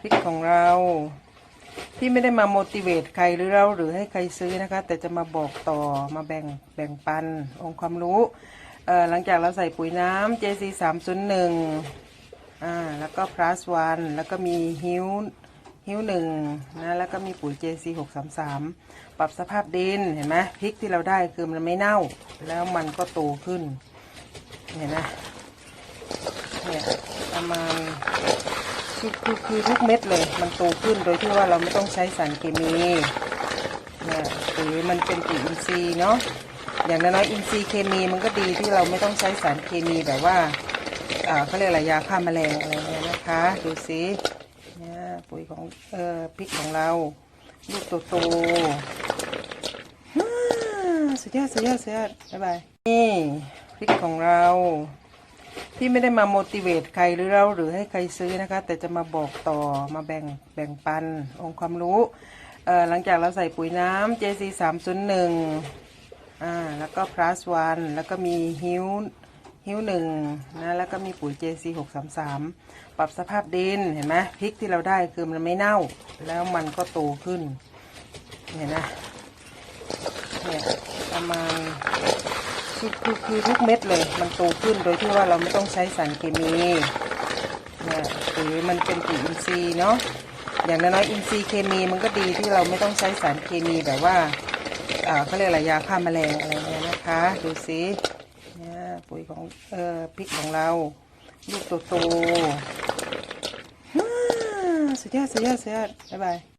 พริกของเราพี่ไม่ได้มาโมดิเวตใครหรือเราหรือให้ใครซื้อนะคะ แต่จะมาบอกต่อมาแบ่งแบ่งปันองค์ความรู้หลังจากเราใส่ปุ๋ยน้ำ JC 3 0 1อ่าแล้วก็ plus one แล้วก็มีฮิวฮิวหนึ่งนะแล้วก็มีปุ๋ย JC 6 3 3 ปรับสภาพดินเห็นไหมพริกที่เราได้คือมันไม่เน่า แล้วมันก็โตขึ้นเห็นไหมเนี่ยประมาณ คือคือคือทุกเม็ดเลย มันโตขึ้นโดยที่ว่าเราไม่ต้องใช้สารเคมีเนี่ยปุ๋ยมันเป็นปุ๋ยอินทรีย์เนาะอย่างน้อยๆอินทรีย์เคมีมันก็ดีที่เราไม่ต้องใช้สารเคมีแบบว่าอ่าเขาเรียกอะไรยาฆ่าแมลงอะไรเนี่ยนะคะ ดูสิเนี่ยปุ๋ยของเอ่อพริกของเราลูกโตๆฮ่าสุดยอดสุดยอดสุดยอดบ๊ายบายนี่พริกของเรา พี่ไม่ได้มาโมดิเวตใครหรือเราหรือให้ใครซื้อนะคะ แต่จะมาบอกต่อมาแบ่งแบ่งปันองค์ความรู้หลังจากเราใส่ปุ๋ยน้ำ JC 3 0 1อ่าแล้วก็ plus one แล้วก็มีฮิวฮิวหนึ่งนะแล้วก็มีปุ๋ย JC 6 3 3 ปรับสภาพดินเห็นไหมพริกที่เราได้คือมันไม่เน่า แล้วมันก็โตขึ้นเห็นไหมเนี่ยประมาณ คือคือคือทุกเม็ดเลย มันโตขึ้นโดยที่ว่าเราไม่ต้องใช้สารเคมีเนี่ยปุ๋ยมันเป็นปุ๋ยอินทรีย์เนาะอย่างน้อยอินทรีย์เคมีมันก็ดีที่เราไม่ต้องใช้สารเคมีแบบว่าอ่าเขาเรียกอะไรยาฆ่าแมลงอะไรเนี่ยนะคะ ดูสิเนี่ยปุ๋ยของเอ่อพริกของเราลูกโตๆฮ่าสุดยอดสุดยอดสุดยอดบ๊ายบาย